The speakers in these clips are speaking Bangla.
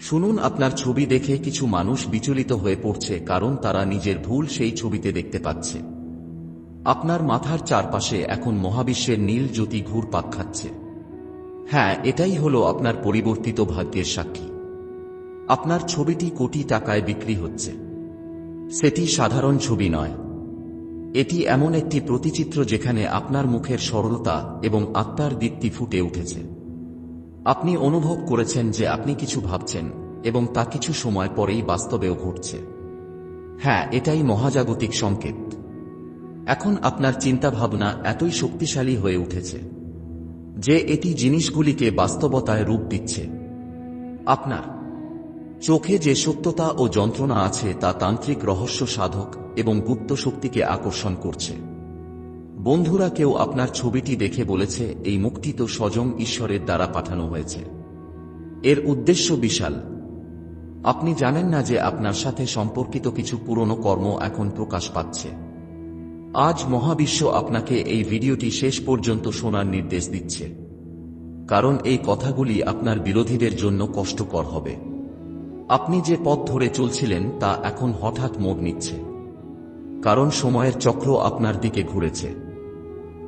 শুনুন আপনার ছবি দেখে কিছু মানুষ বিচলিত হয়ে পড়ছে, কারণ তারা নিজের ভুল সেই ছবিতে দেখতে পাচ্ছে। আপনার মাথার চারপাশে এখন মহাবিশ্বের নীল জ্যোতি ঘুর পাক খাচ্ছে। হ্যাঁ এটাই হলো আপনার পরিবর্তিত ভাগ্যের সাক্ষী। আপনার ছবিটি কোটি টাকায় বিক্রি হচ্ছে। সেটি সাধারণ ছবি নয়। এটি এমন একটি প্রতিচিত্র যেখানে আপনার মুখের সরলতা এবং আত্মার দীপ্তি ফুটে উঠেছে। আপনি অনুভব করেছেন যে আপনি কিছু ভাবছেন এবং তা কিছু সময় পরেই বাস্তবেও ঘটছে। হ্যাঁ এটাই মহাজাগতিক সংকেত। এখন আপনার চিন্তাভাবনা এতই শক্তিশালী হয়ে উঠেছে যে এটি জিনিসগুলিকে বাস্তবতায় রূপ দিচ্ছে। আপনার চোখে যে সত্যতা ও যন্ত্রণা আছে তা তান্ত্রিক রহস্য সাধক এবং গুপ্ত শক্তিকে আকর্ষণ করছে। বন্ধুরা কেউ আপনার ছবিটি দেখে বলেছে, এই মুক্তি তো স্বয়ং ঈশ্বরের দ্বারা পাঠানো হয়েছে। এর উদ্দেশ্য বিশাল। আপনি জানেন না যে আপনার সাথে সম্পর্কিত কিছু পুরনো কর্ম এখন প্রকাশ পাচ্ছে। আজ মহাবিশ্ব আপনাকে এই ভিডিওটি শেষ পর্যন্ত শোনার নির্দেশ দিচ্ছে। কারণ এই কথাগুলি আপনার বিরোধীদের জন্য কষ্টকর হবে। আপনি যে পথ ধরে চলছিলেন তা এখন হঠাৎ মোড় নিচ্ছে। কারণ সময়ের চক্র আপনার দিকে ঘুরেছে।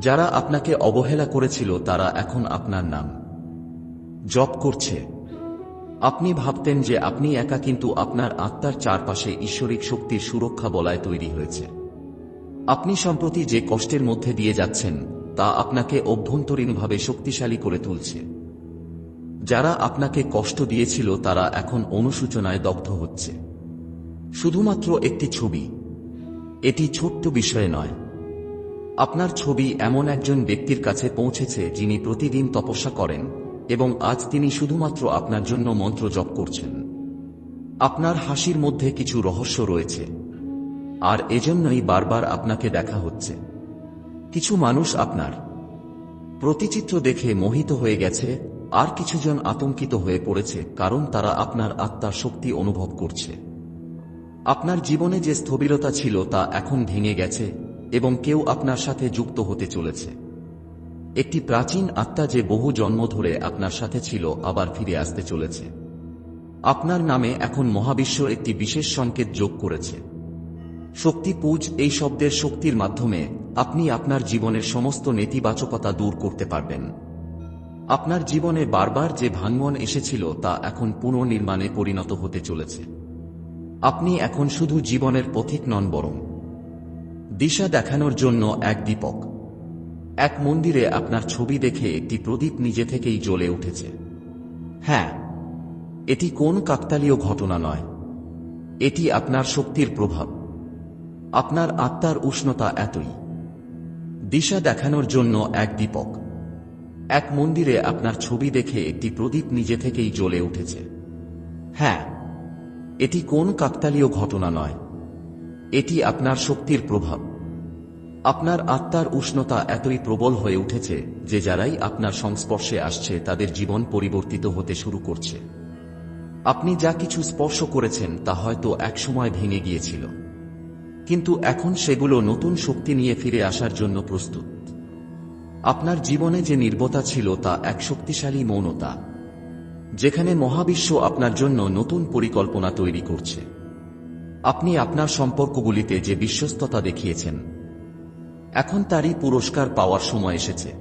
যারা আপনাকে অবহেলা করেছিল, তারা এখন আপনার নাম। জপ করছে। আপনি ভাবতেন যে আপনি একা কিন্তু আপনার আত্মার চারপাশে ঈশ্বরিক শক্তির সুরক্ষা বলায় তৈরি হয়েছে। আপনি সম্প্রতি যে কষ্টের মধ্যে দিয়ে যাচ্ছেন, তা আপনাকে অভ্যন্তরীণভাবে শক্তিশালী করে তুলছে। যারা আপনাকে কষ্ট দিয়েছিল, তারা এখন অনুসূচনায় দগ্ধ হচ্ছে। শুধুমাত্র একটি ছবি। এটি ছোট্ট বিষয় নয়। আপনার ছবি এমন একজন ব্যক্তির কাছে পৌঁছেছে যিনি প্রতিদিন তপস্যা করেন, এবং আজ তিনি শুধুমাত্র আপনার জন্য মন্ত্র জপ করছেন। আপনার হাসির মধ্যে কিছু রহস্য রয়েছে, আর এজন্যই বারবার আপনাকে দেখা হচ্ছে। কিছু মানুষ আপনার প্রতিচিত্র দেখে মোহিত হয়ে গেছে, আর কিছুজন আতঙ্কিত হয়ে পড়েছে, কারণ তারা আপনার আত্মার শক্তি অনুভব করছে। আপনার জীবনে যে স্থবিরতা ছিল তা এখন ভেঙে গেছে এবং কেউ আপনার সাথে যুক্ত হতে চলেছে। একটি প্রাচীন আত্মা যে বহু জন্ম ধরে আপনার সাথে ছিল, আবার ফিরে আসতে চলেছে। আপনার নামে এখন মহাবিশ্ব একটি বিশেষ সংকেত যোগ করেছে। শক্তি পূজ এই শব্দের শক্তির মাধ্যমে আপনি আপনার জীবনের সমস্ত নেতিবাচকতা দূর করতে পারবেন। আপনার জীবনে বারবার যে ভাঙ্গন এসেছিল, তা এখন পুনর্নির্মাণে পরিণত হতে চলেছে। আপনি এখন শুধু জীবনের পথিক নন বরং দিশা দেখানোর জন্য এক দীপক। এক মন্দিরে আপনার ছবি দেখে একটি প্রদীপ নিজে থেকেই জ্বলে উঠেছে। হ্যাঁ এটি কোন কাকতালীয় ঘটনা নয়। এটি আপনার শক্তির প্রভাব। আপনার আত্মার উষ্ণতা এতই। দিশা দেখানোর জন্য এক দীপক। এক মন্দিরে আপনার ছবি দেখে একটি প্রদীপ নিজে থেকেই জ্বলে উঠেছে। হ্যাঁ এটি কোন কাকতালীয় ঘটনা নয়। এটি আপনার শক্তির প্রভাব। আপনার আত্মার উষ্ণতা এতই প্রবল হয়ে উঠেছে যে যারাই আপনার সংস্পর্শে আসছে তাদের জীবন পরিবর্তিত হতে শুরু করছে। আপনি যা কিছু স্পর্শ করেছেন তা হয়তো একসময় ভেঙে গিয়েছিল। কিন্তু এখন সেগুলো নতুন শক্তি নিয়ে ফিরে আসার জন্য প্রস্তুত। আপনার জীবনে যে নির্বতা ছিল তা এক শক্তিশালী মৌনতা, যেখানে মহাবিশ্ব আপনার জন্য নতুন পরিকল্পনা তৈরি করছে। আপনি আপনার সম্পর্কগুলিতে যে বিশ্বস্ততা দেখিয়েছেন এখন তারই পুরস্কার পাওয়ার সময় এসেছে।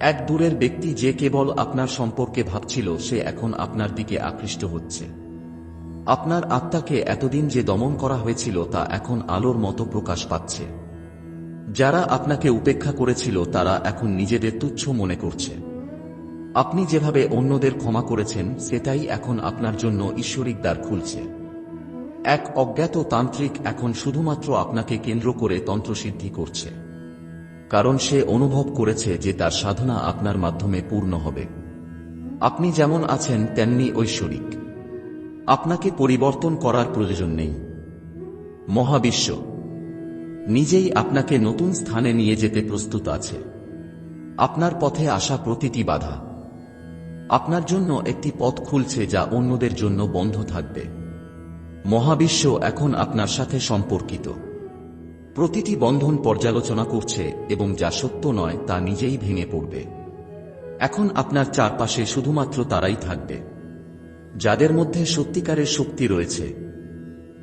এক দূরের ব্যক্তি যে কেবল আপনার সম্পর্কে ভাবছিল, সে এখন আপনার দিকে আকৃষ্ট হচ্ছে। আপনার আত্মাকে এতদিন যে দমন করা হয়েছিল, তা এখন আলোর মতো প্রকাশ পাচ্ছে। যারা আপনাকে উপেক্ষা করেছিল, তারা এখন নিজেদের তুচ্ছ মনে করছে। আপনি যেভাবে অন্যদের ক্ষমা করেছেন, সেটাই এখন আপনার জন্য ঈশ্বরিক দ্বার খুলছে। এক অজ্ঞাত তান্ত্রিক এখন শুধুমাত্র আপনাকে কেন্দ্র করে তন্ত্রসিদ্ধি করছে। কারণ সে অনুভব করেছে যে তার সাধনা আপনার মাধ্যমে পূর্ণ হবে। আপনি যেমন আছেন, তেমনি ঐশ্বরিক। আপনাকে পরিবর্তন করার প্রয়োজন নেই। মহাবিশ্ব, নিজেই আপনাকে নতুন স্থানে নিয়ে যেতে প্রস্তুত আছে। আপনার পথে আসা প্রতিটি বাধা। আপনার জন্য একটি পথ খুলছে যা অন্যদের জন্য বন্ধ থাকবে। মহাবিশ্ব এখন আপনার সাথে সম্পর্কিত। প্রতিটি বন্ধন পর্যালোচনা করছে এবং যা সত্য নয় তা নিজেই ভেঙে পড়বে। এখন আপনার চারপাশে শুধুমাত্র তারাই থাকবে। যাদের মধ্যে সত্যিকারের শক্তি রয়েছে।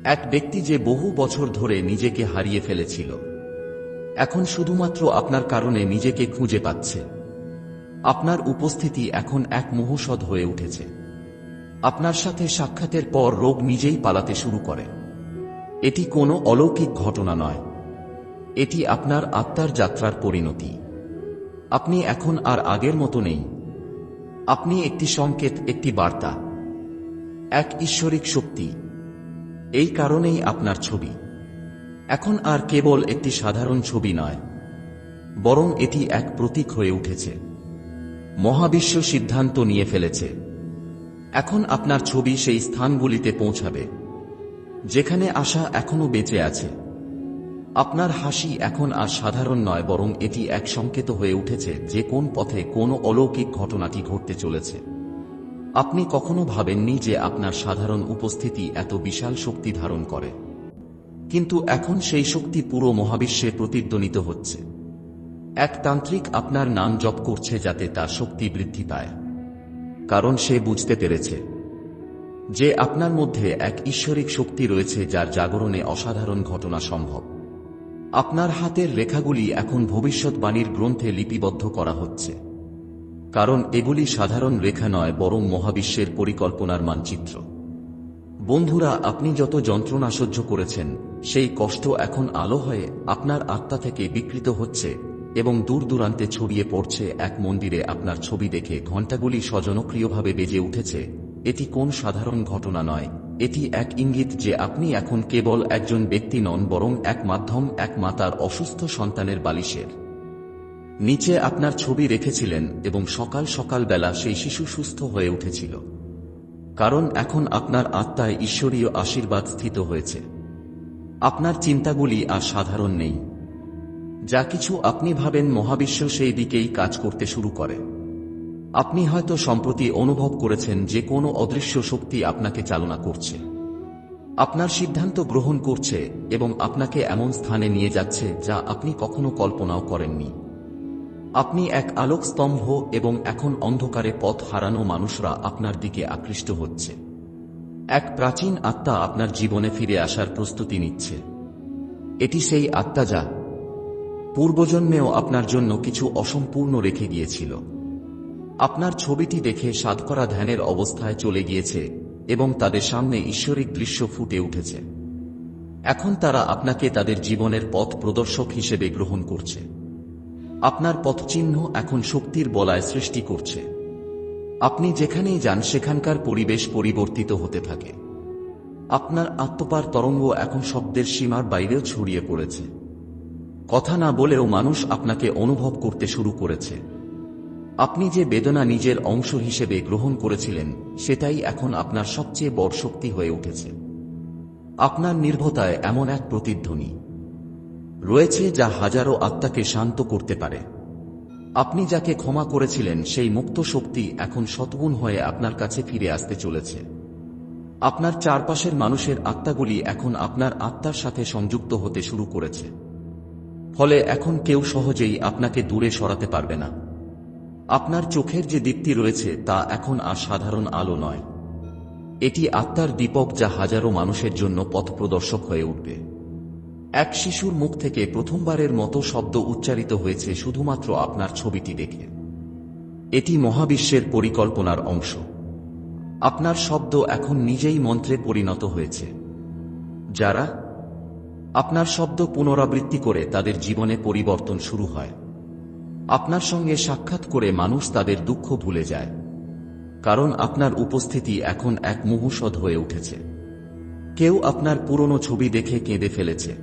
এক ব্যক্তি যে বহু বছর ধরে নিজেকে হারিয়ে ফেলেছিল। এখন শুধুমাত্র আপনার কারণে নিজেকে খুঁজে পাচ্ছে। আপনার উপস্থিতি এখন এক মহৌষধ হয়ে উঠেছে। আপনার সাথে সাক্ষাতের পর রোগ নিজেই পালাতে শুরু করে। এটি কোনো অলৌকিক ঘটনা নয়। এটি আপনার আত্মার যাত্রার পরিণতি। আপনি এখন আর আগের মতো নেই। আপনি একটি সংকেত, একটি বার্তা, এক ঈশ্বরিক শক্তি। এই কারণেই আপনার ছবি। এখন আর কেবল একটি সাধারণ ছবি নয়, বরং এটি এক প্রতীক হয়ে উঠেছে। মহাবিশ্ব সিদ্ধান্ত নিয়ে ফেলেছে। এখন আপনার ছবি সেই স্থানগুলিতে পৌঁছাবে, যেখানে আশা এখনও বেঁচে আছে। আপনার হাসি এখন আর সাধারণ নয়, বরং এটি এক সংকেত হয়ে উঠেছে যে কোন পথে কোন অলৌকিক ঘটনাটি ঘটতে চলেছে। আপনি কখনো ভাবেননি যে আপনার সাধারণ উপস্থিতি এত বিশাল শক্তি ধারণ করে? কিন্তু এখন সেই শক্তি পুরো মহাবিশ্বে প্রতিধ্বনিত হচ্ছে। এক তান্ত্রিক আপনার নাম জপ করছে যাতে তার শক্তি বৃদ্ধি পায়। কারণ সে বুঝতে পেরেছে যে আপনার মধ্যে এক ঈশ্বরিক শক্তি রয়েছে যার জাগরণে অসাধারণ ঘটনা সম্ভব। আপনার হাতের রেখাগুলি এখন ভবিষ্যৎবাণীর গ্রন্থে লিপিবদ্ধ করা হচ্ছে। কারণ এগুলি সাধারণ রেখা নয়, বরং মহাবিশ্বের পরিকল্পনার মানচিত্র। বন্ধুরা, আপনি যত যন্ত্রণা সহ্য করেছেন, সেই কষ্ট এখন আলো হয়ে আপনার আত্মা থেকে বিকৃত হচ্ছে। এবং দূর দূরান্তে ছড়িয়ে পড়ছে এক মন্দিরে আপনার ছবি দেখে ঘণ্টাগুলি স্বজনক্রিয়ভাবে বেজে উঠেছে। এটি কোন সাধারণ ঘটনা নয়। এটি এক ইঙ্গিত যে আপনি এখন কেবল একজন ব্যক্তি নন, বরং এক মাধ্যম, এক মাতার অসুস্থ সন্তানের বালিশের। নিচে আপনার ছবি রেখেছিলেন এবং সকাল সকাল বেলা সেই শিশু সুস্থ হয়ে উঠেছিল। কারণ এখন আপনার আত্মায় ঈশ্বরীয় আশীর্বাদ স্থিত হয়েছে। আপনার চিন্তাগুলি আর সাধারণ নেই। যা কিছু আপনি ভাবেন মহাবিশ্ব সেই দিকেই কাজ করতে শুরু করে। আপনি হয়তো সম্প্রতি অনুভব করেছেন যে কোনো অদৃশ্য শক্তি আপনাকে চালনা করছে। আপনার সিদ্ধান্ত গ্রহণ করছে এবং আপনাকে এমন স্থানে নিয়ে যাচ্ছে যা আপনি কখনো কল্পনাও করেননি। আপনি এক আলোক স্তম্ভ এবং এখন অন্ধকারে পথ হারানো মানুষরা আপনার দিকে আকৃষ্ট হচ্ছে। এক প্রাচীন আত্মা আপনার জীবনে ফিরে আসার প্রস্তুতি নিচ্ছে। এটি সেই আত্মা যা পূর্বজন্মেও আপনার জন্য কিছু অসম্পূর্ণ রেখে গিয়েছিল। আপনার ছবিটি দেখে সাধকরা ধ্যানের অবস্থায় চলে গিয়েছে এবং তাদের সামনে ঈশ্বরিক দৃশ্য ফুটে উঠেছে। এখন তারা আপনাকে তাদের জীবনের পথ প্রদর্শক হিসেবে গ্রহণ করছে। আপনার পথচিহ্ন এখন শক্তির বলায় সৃষ্টি করছে। আপনি যেখানেই যান, সেখানকার পরিবেশ পরিবর্তিত হতে থাকে। আপনার আত্মপার তরঙ্গ এখন শব্দের সীমার বাইরেও ছড়িয়ে পড়েছে। কথা না বলেও মানুষ আপনাকে অনুভব করতে শুরু করেছে। আপনি যে বেদনা নিজের অংশ হিসেবে গ্রহণ করেছিলেন, সেটাই এখন আপনার সবচেয়ে বড় শক্তি হয়ে উঠেছে। আপনার নির্ভতায় এমন এক প্রতিধ্বনি রয়েছে যা হাজারো আত্মাকে শান্ত করতে পারে। আপনি যাকে ক্ষমা করেছিলেন, সেই মুক্ত শক্তি এখন শতগুণ হয়ে আপনার কাছে ফিরে আসতে চলেছে। আপনার চারপাশের মানুষের আত্মাগুলি এখন আপনার আত্মার সাথে সংযুক্ত হতে শুরু করেছে। ফলে এখন কেউ সহজেই আপনাকে দূরে সরাতে পারবে না। আপনার চোখের যে দীপ্তি রয়েছে তা এখন আর সাধারণ আলো নয়। এটি আত্মার দীপক যা হাজারো মানুষের জন্য পথ প্রদর্শক হয়ে উঠবে। এক শিশুর মুখ থেকে প্রথমবারের মতো শব্দ উচ্চারিত হয়েছে শুধুমাত্র আপনার ছবিটি দেখে। এটি মহাবিশ্বের পরিকল্পনার অংশ। আপনার শব্দ এখন নিজেই মন্ত্রে পরিণত হয়েছে। যারা আপনার শব্দ পুনরাবৃত্তি করে তাদের জীবনে পরিবর্তন শুরু হয়। আপনার সঙ্গে সাক্ষাৎ করে মানুষ তাদের দুঃখ ভুলে যায়। কারণ আপনার উপস্থিতি এখন এক মুহূর্ষদ হয়ে উঠেছে। কেউ আপনার পুরনো ছবি দেখে কেঁদে ফেলেছে।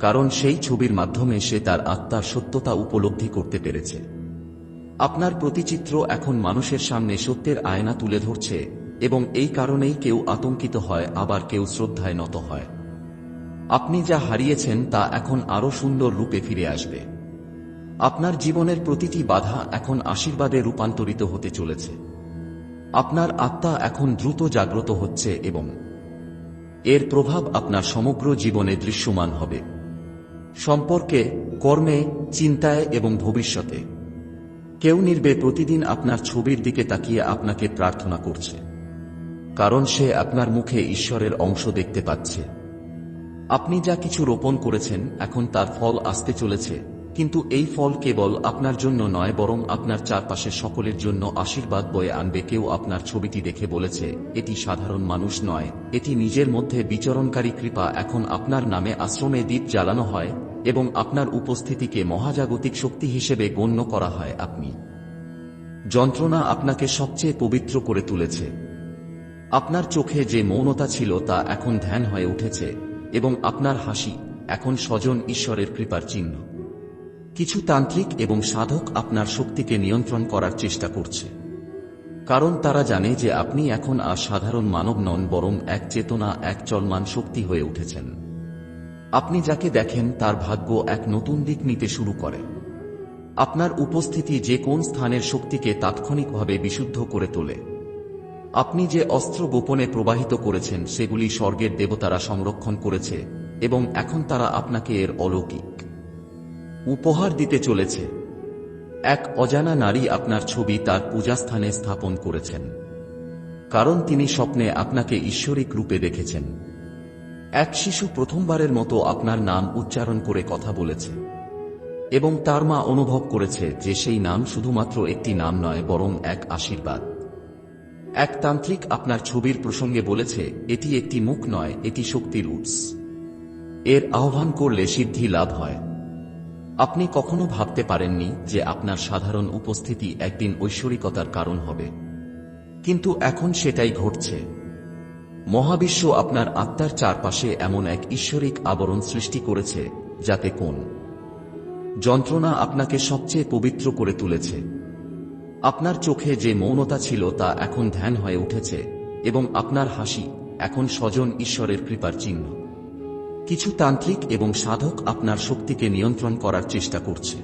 কারণ সেই ছবির মাধ্যমে সে তার আত্মার সত্যতা উপলব্ধি করতে পেরেছে। আপনার প্রতিচিত্র এখন মানুষের সামনে সত্যের আয়না তুলে ধরছে এবং এই কারণেই কেউ আতঙ্কিত হয়, আবার কেউ শ্রদ্ধায় নত হয়। আপনি যা হারিয়েছেন তা এখন আরও সুন্দর রূপে ফিরে আসবে। আপনার জীবনের প্রতিটি বাধা এখন আশীর্বাদে রূপান্তরিত হতে চলেছে। আপনার আত্মা এখন দ্রুত জাগ্রত হচ্ছে এবং এর প্রভাব আপনার সমগ্র জীবনে দৃশ্যমান হবে। সম্পর্কে, কর্মে, চিন্তায় এবং ভবিষ্যতে। কেউ নির্বে প্রতিদিন আপনার ছবির দিকে তাকিয়ে আপনাকে প্রার্থনা করছে। কারণ সে আপনার মুখে ঈশ্বরের অংশ দেখতে পাচ্ছে। আপনি যা কিছু রোপণ করেছেন এখন তার ফল আসতে চলেছে, কিন্তু এই ফল কেবল আপনার জন্য নয়, বরং আপনার চারপাশে সকলের জন্য আশীর্বাদ বয়ে আনবে। কেউ আপনার ছবিটি দেখে বলেছে, এটি সাধারণ মানুষ নয়, এটি নিজের মধ্যে বিচরণকারী কৃপা। এখন আপনার নামে আশ্রমে দ্বীপ জ্বালানো হয় এবং আপনার উপস্থিতিকে মহাজাগতিক শক্তি হিসেবে গণ্য করা হয় আপনি। যন্ত্রণা আপনাকে সবচেয়ে পবিত্র করে তুলেছে। আপনার চোখে যে মৌনতা ছিল তা এখন ধ্যান হয়ে উঠেছে। এবং আপনার হাসি এখন স্বজন ঈশ্বরের কৃপার চিহ্ন। কিছু তান্ত্রিক এবং সাধক আপনার শক্তিকে নিয়ন্ত্রণ করার চেষ্টা করছে। কারণ তারা জানে যে আপনি এখন আর সাধারণ মানব নন, বরং এক চেতনা, এক চলমান শক্তি হয়ে উঠেছেন। আপনি যাকে দেখেন, তার ভাগ্য এক নতুন দিক নিতে শুরু করে। আপনার উপস্থিতি যে কোন স্থানের শক্তিকে তাৎক্ষণিকভাবে বিশুদ্ধ করে তোলে। আপনি যে অস্ত্র গোপনে প্রবাহিত করেছেন, সেগুলি স্বর্গের দেবতারা সংরক্ষণ করেছে, এবং এখন তারা আপনাকে এর অলৌকিক উপহার দিতে চলেছে। এক অজানা নারী আপনার ছবি তার পূজাস্থানে স্থাপন করেছেন, কারণ তিনি স্বপ্নে আপনাকে ঈশ্বরিক রূপে দেখেছেন। এক শিশু প্রথমবারের মতো আপনার নাম উচ্চারণ করে কথা বলেছে, এবং তার মা অনুভব করেছে যে সেই নাম শুধুমাত্র একটি নাম নয়, বরং এক আশীর্বাদ। এক তান্ত্রিক আপনার ছবির প্রসঙ্গে বলেছে, এটি একটি মুখ নয়, এটি শক্তির উৎস। এর আহ্বান করলে সিদ্ধি লাভ হয়। আপনি কখনো ভাবতে পারেননি যে আপনার সাধারণ উপস্থিতি একদিন ঐশ্বরিকতার কারণ হবে। কিন্তু এখন সেটাই ঘটছে। মহাবিশ্ব আপনার আত্মার চারপাশে এমন এক ঈশ্বরিক আবরণ সৃষ্টি করেছে, যাতে কোন? যন্ত্রণা আপনাকে সবচেয়ে পবিত্র করে তুলেছে। আপনার চোখে যে মৌনতা ছিল তা এখন ধ্যান হয়ে উঠেছে, এবং আপনার হাসি এখন স্বজন ঈশ্বরের কৃপার চিহ্ন। কিছু তান্ত্রিক এবং সাধক আপনার শক্তিকে নিয়ন্ত্রণ করার চেষ্টা করছে।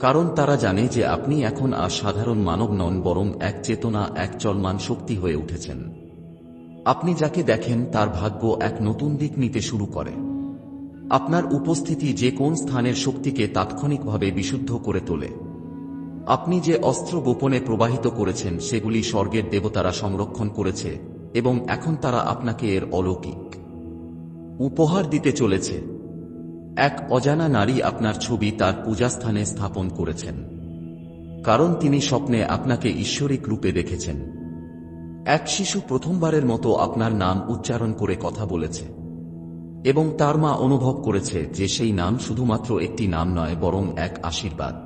কারণ তারা জানে যে আপনি এখন আর সাধারণ মানব নন, বরং এক চেতনা, এক চলমান শক্তি হয়ে উঠেছেন। আপনি যাকে দেখেন, তার ভাগ্য এক নতুন দিক নিতে শুরু করে। আপনার উপস্থিতি যে কোন স্থানের শক্তিকে তাৎক্ষণিকভাবে বিশুদ্ধ করে তোলে। আপনি যে অস্ত্র গোপনে প্রবাহিত করেছেন, সেগুলি স্বর্গের দেবতারা সংরক্ষণ করেছে, এবং এখন তারা আপনাকে এর অলৌকিক উপহার দিতে চলেছে। এক অজানা নারী আপনার ছবি তার পূজাস্থানে স্থাপন করেছেন, কারণ তিনি স্বপ্নে আপনাকে ঈশ্বরিক রূপে দেখেছেন। এক শিশু প্রথমবারের মতো আপনার নাম উচ্চারণ করে কথা বলেছে, এবং তার মা অনুভব করেছে যে সেই নাম শুধুমাত্র একটি নাম নয়, বরং এক আশীর্বাদ।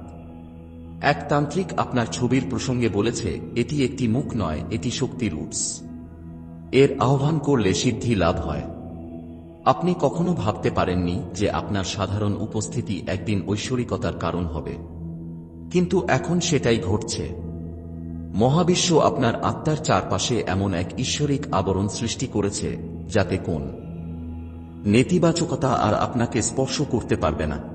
এক তান্ত্রিক আপনার ছবির প্রসঙ্গে বলেছে, এটি একটি মুখ নয়, এটি শক্তির উৎস এর আহ্বান করলে সিদ্ধি লাভ হয়। আপনি কখনো ভাবতে পারেননি যে আপনার সাধারণ উপস্থিতি একদিন ঐশ্বরিকতার কারণ হবে। কিন্তু এখন সেটাই ঘটছে। মহাবিশ্ব আপনার আত্মার চারপাশে এমন এক ঈশ্বরিক আবরণ সৃষ্টি করেছে, যাতে কোন নেতিবাচকতা আর আপনাকে স্পর্শ করতে পারবে না।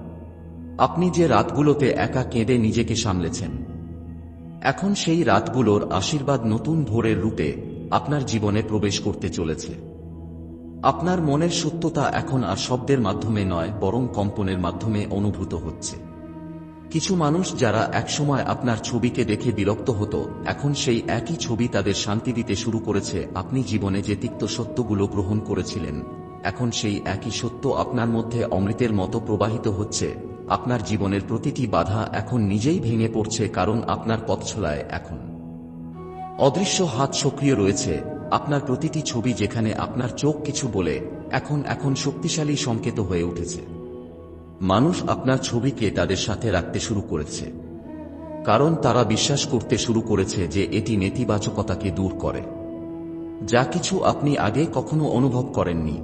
আপনি যে রাতগুলোতে একা কেঁদে নিজেকে সামলেছেন, এখন সেই রাতগুলোর আশীর্বাদ নতুন ভোরের রূপে আপনার জীবনে প্রবেশ করতে চলেছে। আপনার মনের সত্যতা এখন আর শব্দের মাধ্যমে নয়, বরং কম্পনের মাধ্যমে অনুভূত হচ্ছে। কিছু মানুষ যারা একসময় আপনার ছবিকে দেখে বিরক্ত হতো, এখন সেই একই ছবি তাদের শান্তি দিতে শুরু করেছে। আপনি জীবনে যে তিক্ত সত্যগুলো গ্রহণ করেছিলেন, এখন সেই একই সত্য আপনার মধ্যে অমৃতের মতো প্রবাহিত হচ্ছে। আপনার জীবনের প্রতিটি বাধা এখন নিজেই ভেঙে পড়ছে কারণ আপনার পথছলায় এখন। অদৃশ্য হাত সক্রিয় রয়েছে, আপনার প্রতিটি ছবি যেখানে আপনার চোখ কিছু বলে, এখন এখন শক্তিশালী সংকেত হয়ে উঠেছে। মানুষ আপনার ছবিকে তাদের সাথে রাখতে শুরু করেছে, কারণ তারা বিশ্বাস করতে শুরু করেছে যে এটি নেতিবাচকতাকে দূর করে। যা কিছু আপনি আগে কখনো অনুভব করেননি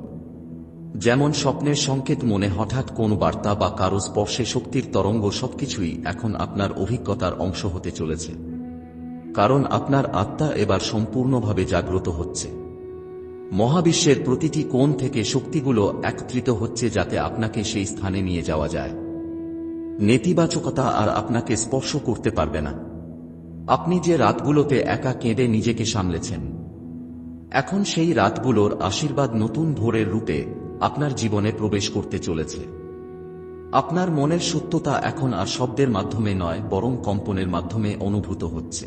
যেমন স্বপ্নের সংকেত মনে হঠাৎ কোন বার্তা বা কারও স্পর্শে শক্তির তরঙ্গ সবকিছুই এখন আপনার অভিজ্ঞতার অংশ হতে চলেছে। কারণ আপনার আত্মা এবার সম্পূর্ণভাবে জাগ্রত হচ্ছে। মহাবিশ্বের প্রতিটি কোণ থেকে শক্তিগুলো একত্রিত হচ্ছে যাতে আপনাকে সেই স্থানে নিয়ে যাওয়া যায়। নেতিবাচকতা আর আপনাকে স্পর্শ করতে পারবে না। আপনি যে রাতগুলোতে একা কেঁদে নিজেকে সামলেছেন, এখন সেই রাতগুলোর আশীর্বাদ নতুন ভোরের রূপে আপনার জীবনে প্রবেশ করতে চলেছে। আপনার মনের সত্যতা এখন আর শব্দের মাধ্যমে নয়, বরং কম্পনের মাধ্যমে অনুভূত হচ্ছে।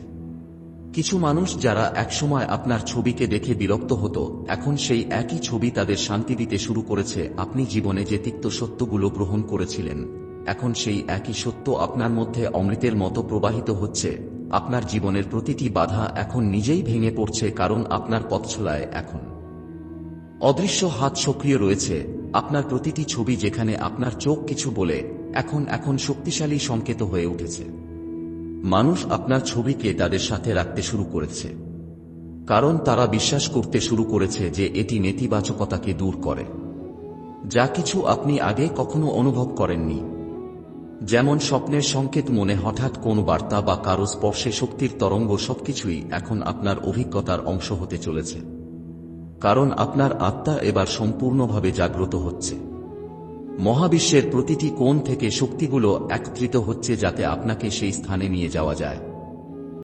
কিছু মানুষ যারা একসময় আপনার ছবিকে দেখে বিরক্ত হতো, এখন সেই একই ছবি তাদের শান্তি দিতে শুরু করেছে, আপনি জীবনে যে তিক্ত সত্যগুলো গ্রহণ করেছিলেন, এখন সেই একই সত্য আপনার মধ্যে অমৃতের মতো প্রবাহিত হচ্ছে। আপনার জীবনের প্রতিটি বাধা এখন নিজেই ভেঙে পড়ছে, কারণ আপনার পথছলায় এখন। অদৃশ্য হাত সক্রিয় রয়েছে। আপনার প্রতিটি ছবি যেখানে আপনার চোখ কিছু বলে, এখন এখন শক্তিশালী সংকেত হয়ে উঠেছে। মানুষ আপনার ছবিকে তাদের সাথে রাখতে শুরু করেছে। কারণ তারা বিশ্বাস করতে শুরু করেছে যে এটি নেতিবাচকতাকে দূর করে। যা কিছু আপনি আগে কখনো অনুভব করেননি। যেমন স্বপ্নের সংকেত মনে হঠাৎ কোন বার্তা বা কারও স্পর্শে শক্তির তরঙ্গ সবকিছুই এখন আপনার অভিজ্ঞতার অংশ হতে চলেছে। কারণ আপনার আত্মা এবার সম্পূর্ণভাবে জাগ্রত হচ্ছে। মহাবিশ্বের প্রতিটি কোণ থেকে শক্তিগুলো একত্রিত হচ্ছে যাতে আপনাকে সেই স্থানে নিয়ে যাওয়া যায়।